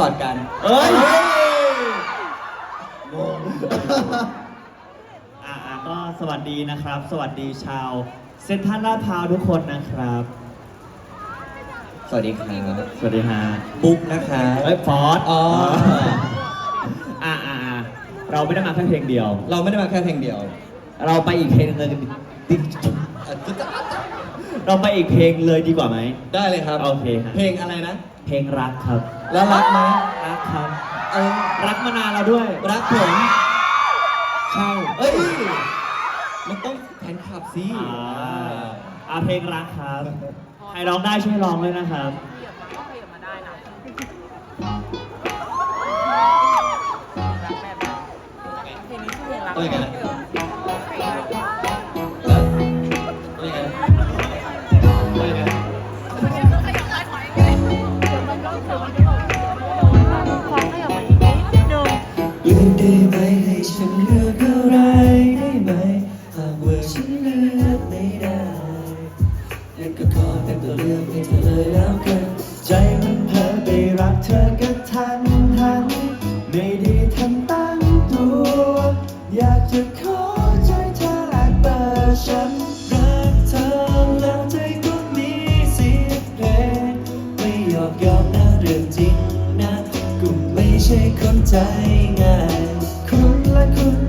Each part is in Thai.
กอดกัน เอ้ยงงอ่าก็สวัสดีนะครับ สวัสดีชาว เซ็นทรัลลาดพร้าวทุกคนนะครับ สวัสดีครับสวัสดีฮะบุ๊กนะคะเอ้ยฟอสอ๋ออ่าอ่าอ่าเราไม่ได้มาแค่เพลงเดียว เราไม่ได้มาแค่เพลงเดียว เราไปอีกเพลงเลยดิอะจะจะ เราไปอีกเพลงเลยดีกว่าไหม ได้เลยครับ โอเคครับ เพลงอะไรนะ เพลงรักครับ แล้วรักไหมรักครับ เออรักมานานแล้วด้วย รักผมใช่เอ้ย มันต้องแฟนคลับสิอ่าอ่าเพลงรักครับ ใครร้องได้ช่วยร้องเลยนะครับขยับมาก็ขยับมาได้นะเพลงนี้ชื่อเพลงรัก ต้องยังไงนะ ทันทัน ไม่ได้ทันตั้งตัว อยากจะขอใจเธอแลกเบอร์ฉันรักเธอแล้วใจก็มีสิทธิ์เพลงไม่ยอกยอมนะเรื่องจริงนะกูไม่ใช่คนใจง่ายคุณและคุณ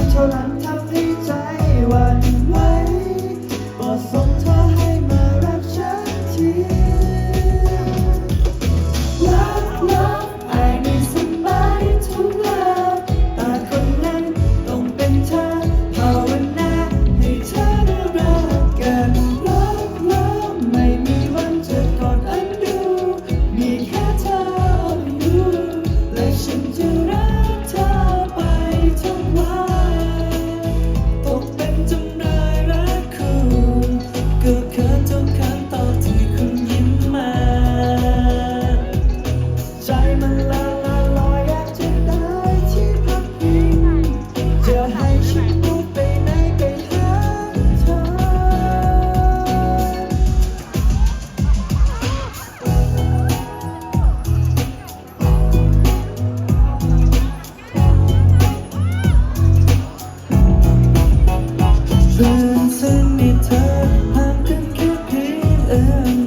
Oh.